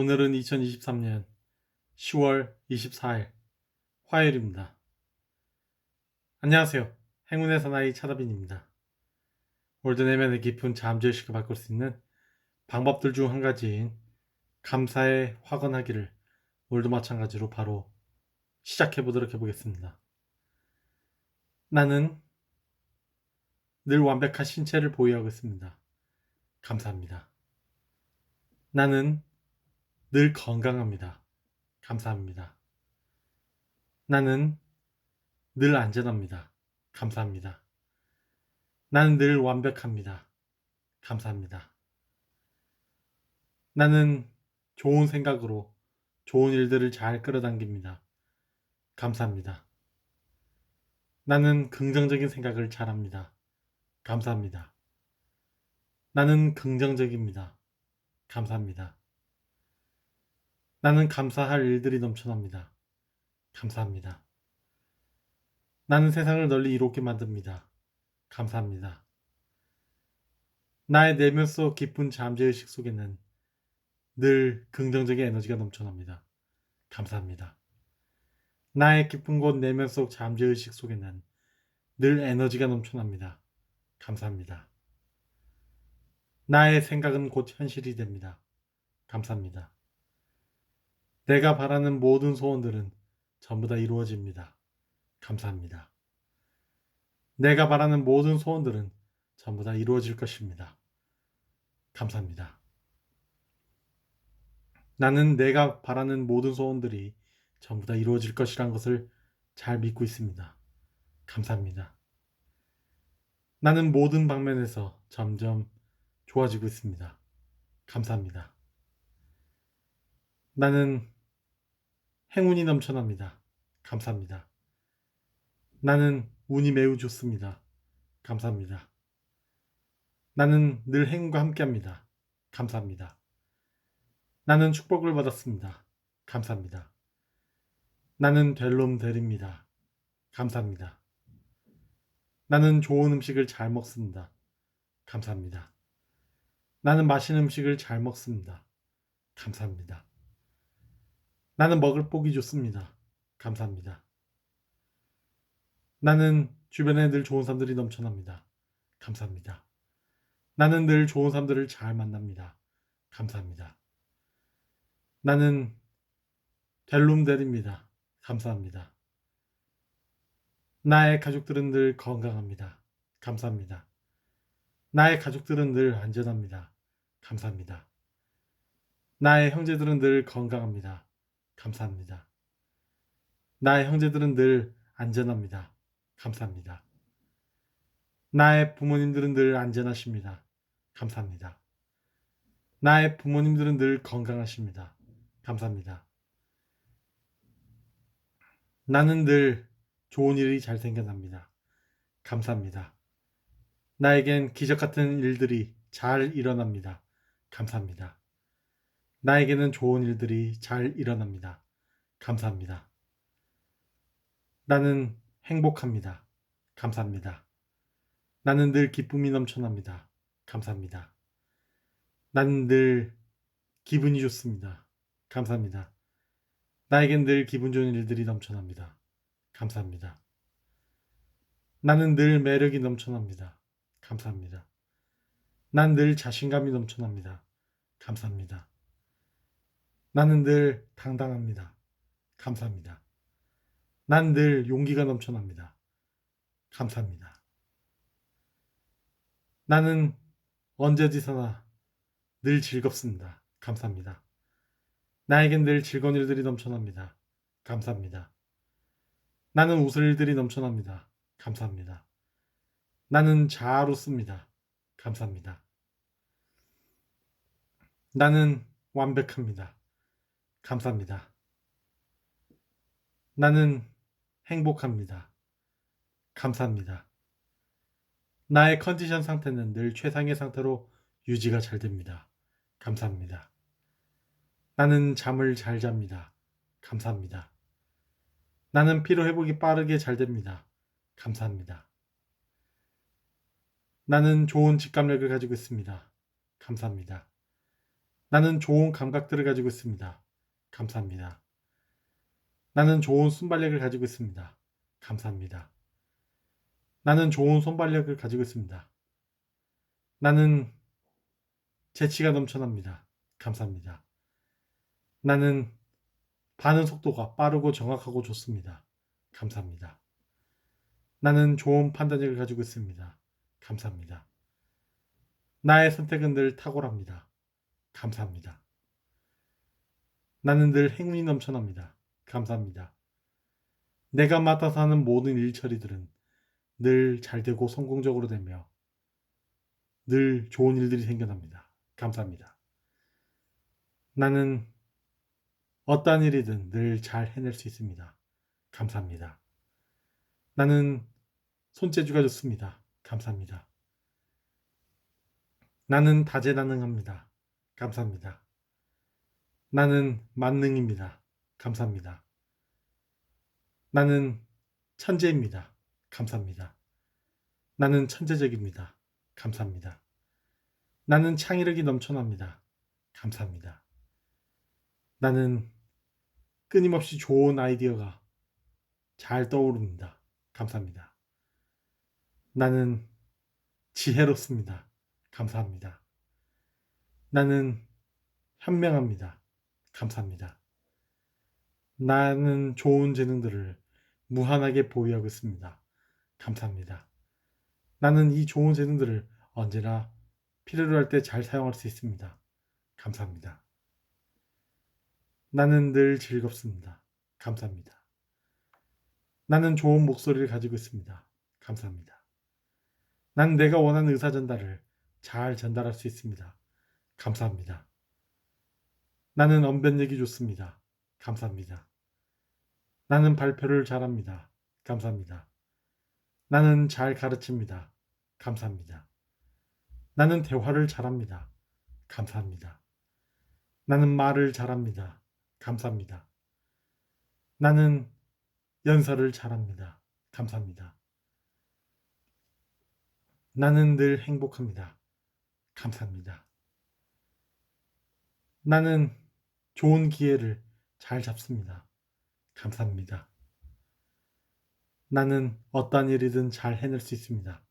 오늘은 2023년 10월 24일 화요일입니다. 안녕하세요. 행운의 사나이 차다빈입니다. 올드 내면의 깊은 잠재의식을 바꿀 수 있는 방법들 중 한 가지인 감사에 확언하기를 오늘도 마찬가지로 바로 시작해 보도록 해보겠습니다. 나는 늘 완벽한 신체를 보유하고 있습니다. 감사합니다. 나는 늘 건강합니다. 감사합니다. 나는 늘 안전합니다. 감사합니다. 나는 늘 완벽합니다. 감사합니다. 나는 좋은 생각으로 좋은 일들을 잘 끌어당깁니다. 감사합니다. 나는 긍정적인 생각을 잘합니다. 감사합니다. 나는 긍정적입니다. 감사합니다. 나는 감사할 일들이 넘쳐납니다. 감사합니다. 나는 세상을 널리 이롭게 만듭니다. 감사합니다. 나의 내면 속 깊은 잠재의식 속에는 늘 긍정적인 에너지가 넘쳐납니다. 감사합니다. 나의 깊은 곳 내면 속 잠재의식 속에는 늘 에너지가 넘쳐납니다. 감사합니다. 나의 생각은 곧 현실이 됩니다. 감사합니다. 내가 바라는 모든 소원들은 전부 다 이루어집니다. 감사합니다. 내가 바라는 모든 소원들은 전부 다 이루어질 것입니다. 감사합니다. 나는 내가 바라는 모든 소원들이 전부 다 이루어질 것이란 것을 잘 믿고 있습니다. 감사합니다. 나는 모든 방면에서 점점 좋아지고 있습니다. 감사합니다. 나는 행운이 넘쳐납니다. 감사합니다. 나는 운이 매우 좋습니다. 감사합니다. 나는 늘 행운과 함께합니다. 감사합니다. 나는 축복을 받았습니다. 감사합니다. 나는 될놈 될입니다. 감사합니다. 나는 좋은 음식을 잘 먹습니다. 감사합니다. 나는 맛있는 음식을 잘 먹습니다. 감사합니다. 나는 먹을 복이 좋습니다. 감사합니다. 나는 주변에 늘 좋은 사람들이 넘쳐납니다. 감사합니다. 나는 늘 좋은 사람들을 잘 만납니다. 감사합니다. 나는 델룸델입니다. 감사합니다. 나의 가족들은 늘 건강합니다. 감사합니다. 나의 가족들은 늘 안전합니다. 감사합니다. 나의 형제들은 늘 건강합니다. 감사합니다. 나의 형제들은 늘 안전합니다. 감사합니다. 나의 부모님들은 늘 안전하십니다. 감사합니다. 나의 부모님들은 늘 건강하십니다. 감사합니다. 나는 늘 좋은 일이 잘 생겨납니다. 감사합니다. 나에겐 기적 같은 일들이 잘 일어납니다. 감사합니다. 나에게는 좋은 일들이 잘 일어납니다. 감사합니다. 나는 행복합니다. 감사합니다. 나는 늘 기쁨이 넘쳐납니다. 감사합니다. 나는 늘 기분이 좋습니다. 감사합니다. 나에겐 늘 기분 좋은 일들이 넘쳐납니다. 감사합니다. 나는 늘 매력이 넘쳐납니다. 감사합니다. 난 늘 자신감이 넘쳐납니다. 감사합니다. 나는 늘 당당합니다. 감사합니다. 난 늘 용기가 넘쳐납니다. 감사합니다. 나는 언제지서나 늘 즐겁습니다. 감사합니다. 나에겐 늘 즐거운 일들이 넘쳐납니다. 감사합니다. 나는 웃을 일들이 넘쳐납니다. 감사합니다. 나는 잘 웃습니다. 감사합니다. 나는 완벽합니다. 감사합니다. 나는 행복합니다. 감사합니다. 나의 컨디션 상태는 늘 최상의 상태로 유지가 잘 됩니다. 감사합니다. 나는 잠을 잘 잡니다. 감사합니다. 나는 피로 회복이 빠르게 잘 됩니다. 감사합니다. 나는 좋은 직감력을 가지고 있습니다. 감사합니다. 나는 좋은 감각들을 가지고 있습니다. 감사합니다. 나는 좋은 순발력을 가지고 있습니다. 감사합니다. 나는 좋은 손발력을 가지고 있습니다. 나는 재치가 넘쳐납니다. 감사합니다. 나는 반응 속도가 빠르고 정확하고 좋습니다. 감사합니다. 나는 좋은 판단력을 가지고 있습니다. 감사합니다. 나의 선택은 늘 탁월합니다. 감사합니다. 나는 늘 행운이 넘쳐납니다. 감사합니다. 내가 맡아서 하는 모든 일 처리들은 늘 잘 되고 성공적으로 되며 늘 좋은 일들이 생겨납니다. 감사합니다. 나는 어떠한 일이든 늘 잘 해낼 수 있습니다. 감사합니다. 나는 손재주가 좋습니다. 감사합니다. 나는 다재다능합니다. 감사합니다. 나는 만능입니다. 감사합니다. 나는 천재입니다. 감사합니다. 나는 천재적입니다. 감사합니다. 나는 창의력이 넘쳐납니다. 감사합니다. 나는 끊임없이 좋은 아이디어가 잘 떠오릅니다. 감사합니다. 나는 지혜롭습니다. 감사합니다. 나는 현명합니다. 감사합니다. 나는 좋은 재능들을 무한하게 보유하고 있습니다. 감사합니다. 나는 이 좋은 재능들을 언제나 필요로 할 때 잘 사용할 수 있습니다. 감사합니다. 나는 늘 즐겁습니다. 감사합니다. 나는 좋은 목소리를 가지고 있습니다. 감사합니다. 난 내가 원하는 의사 전달을 잘 전달할 수 있습니다. 감사합니다. 나는 언변력이 좋습니다. 감사합니다. 나는 발표를 잘합니다. 감사합니다. 나는 잘 가르칩니다. 감사합니다. 나는 대화를 잘합니다. 감사합니다. 나는 말을 잘합니다. 감사합니다. 나는 연설을 잘합니다. 감사합니다. 나는 늘 행복합니다. 감사합니다. 나는 좋은 기회를 잘 잡습니다. 감사합니다. 나는 어떠한 일이든 잘 해낼 수 있습니다.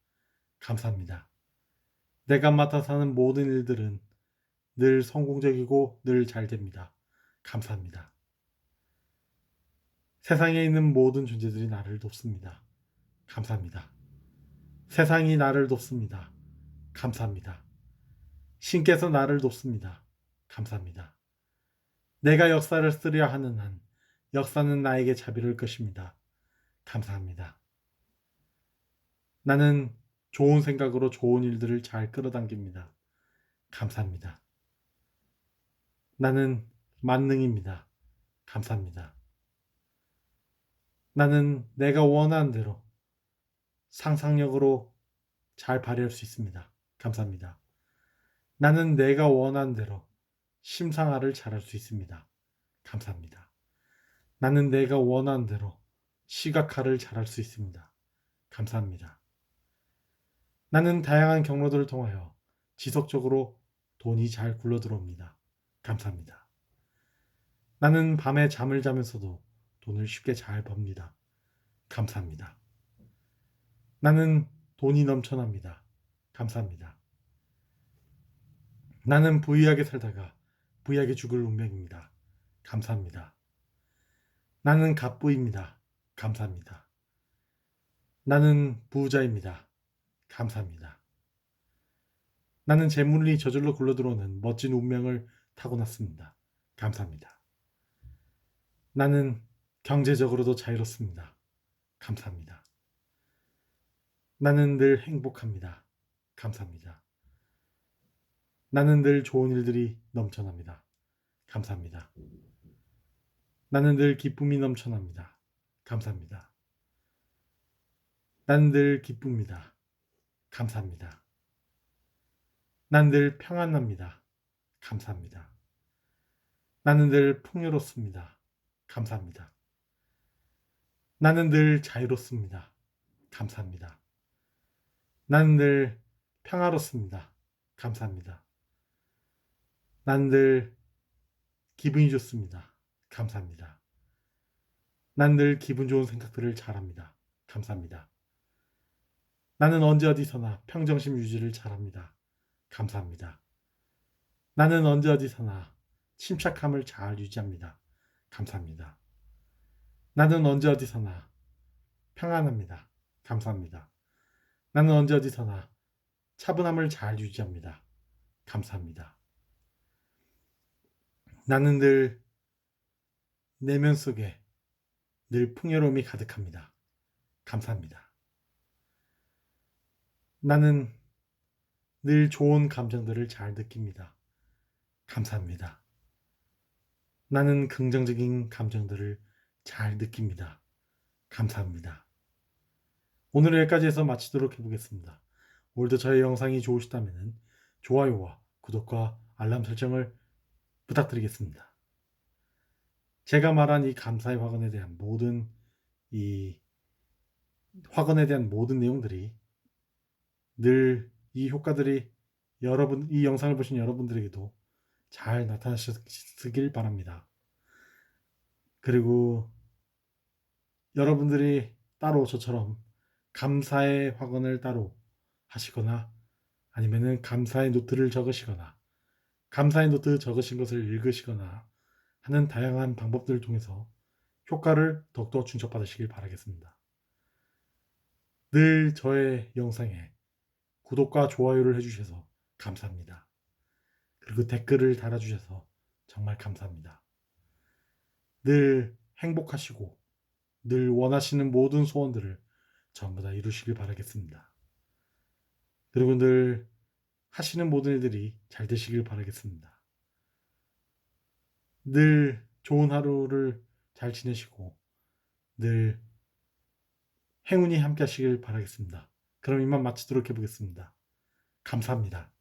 감사합니다. 내가 맡아서 하는 모든 일들은 늘 성공적이고 늘 잘 됩니다. 감사합니다. 세상에 있는 모든 존재들이 나를 돕습니다. 감사합니다. 세상이 나를 돕습니다. 감사합니다. 신께서 나를 돕습니다. 감사합니다. 내가 역사를 쓰려 하는 한 역사는 나에게 자비를 것입니다. 감사합니다. 나는 좋은 생각으로 좋은 일들을 잘 끌어당깁니다. 감사합니다. 나는 만능입니다. 감사합니다. 나는 내가 원하는 대로 상상력으로 잘 발휘할 수 있습니다. 감사합니다. 나는 내가 원하는 대로 심상화를 잘할 수 있습니다. 감사합니다. 나는 내가 원하는 대로 시각화를 잘할 수 있습니다. 감사합니다. 나는 다양한 경로들을 통하여 지속적으로 돈이 잘 굴러 들어옵니다. 감사합니다. 나는 밤에 잠을 자면서도 돈을 쉽게 잘 법니다. 감사합니다. 나는 돈이 넘쳐납니다. 감사합니다. 나는 부유하게 살다가 부유하게 죽을 운명입니다. 감사합니다. 나는 갑부입니다. 감사합니다. 나는 부자입니다. 감사합니다. 나는 재물이 저절로 굴러들어오는 멋진 운명을 타고났습니다. 감사합니다. 나는 경제적으로도 자유롭습니다. 감사합니다. 나는 늘 행복합니다. 감사합니다. 나는 늘 좋은 일들이 넘쳐납니다. 감사합니다. 나는 늘 기쁨이 넘쳐납니다. 감사합니다. 나는 늘 기쁩니다. 감사합니다. 난늘 평안합니다. 감사합니다. 나는 늘 풍요롭습니다. 감사합니다. 나는 늘 자유롭습니다. 감사합니다. 나는 늘 평화롭습니다. 감사합니다. 난 늘 기분이 좋습니다. 감사합니다. 난 늘 기분 좋은 생각들을 잘합니다. 감사합니다. 나는 언제 어디서나 평정심 유지를 잘합니다. 감사합니다. 나는 언제 어디서나 침착함을 잘 유지합니다. 감사합니다. 나는 언제 어디서나 평안합니다. 감사합니다. 나는 언제 어디서나 차분함을 잘 유지합니다. 감사합니다. 나는 늘 내면 속에 늘 풍요로움이 가득합니다. 감사합니다. 나는 늘 좋은 감정들을 잘 느낍니다. 감사합니다. 나는 긍정적인 감정들을 잘 느낍니다. 감사합니다. 오늘 여기까지 해서 마치도록 해보겠습니다. 오늘도 저의 영상이 좋으시다면 좋아요와 구독과 알람 설정을 부탁드리겠습니다. 제가 말한 이 감사의 화근에 대한 모든 이 화근에 대한 모든 내용들이 늘 이 효과들이 여러분 이 영상을 보신 여러분들에게도 잘 나타나시길 바랍니다. 그리고 여러분들이 따로 저처럼 감사의 화근을 따로 하시거나 아니면은 감사의 노트를 적으시거나 감사의 노트 적으신 것을 읽으시거나 하는 다양한 방법들을 통해서 효과를 더욱더 준척받으시길 바라겠습니다. 늘 저의 영상에 구독과 좋아요를 해주셔서 감사합니다. 그리고 댓글을 달아주셔서 정말 감사합니다. 늘 행복하시고 늘 원하시는 모든 소원들을 전부 다 이루시길 바라겠습니다. 늘 하시는 모든 일들이 잘 되시길 바라겠습니다. 늘 좋은 하루를 잘 지내시고 늘 행운이 함께 하시길 바라겠습니다. 그럼 이만 마치도록 해보겠습니다. 감사합니다.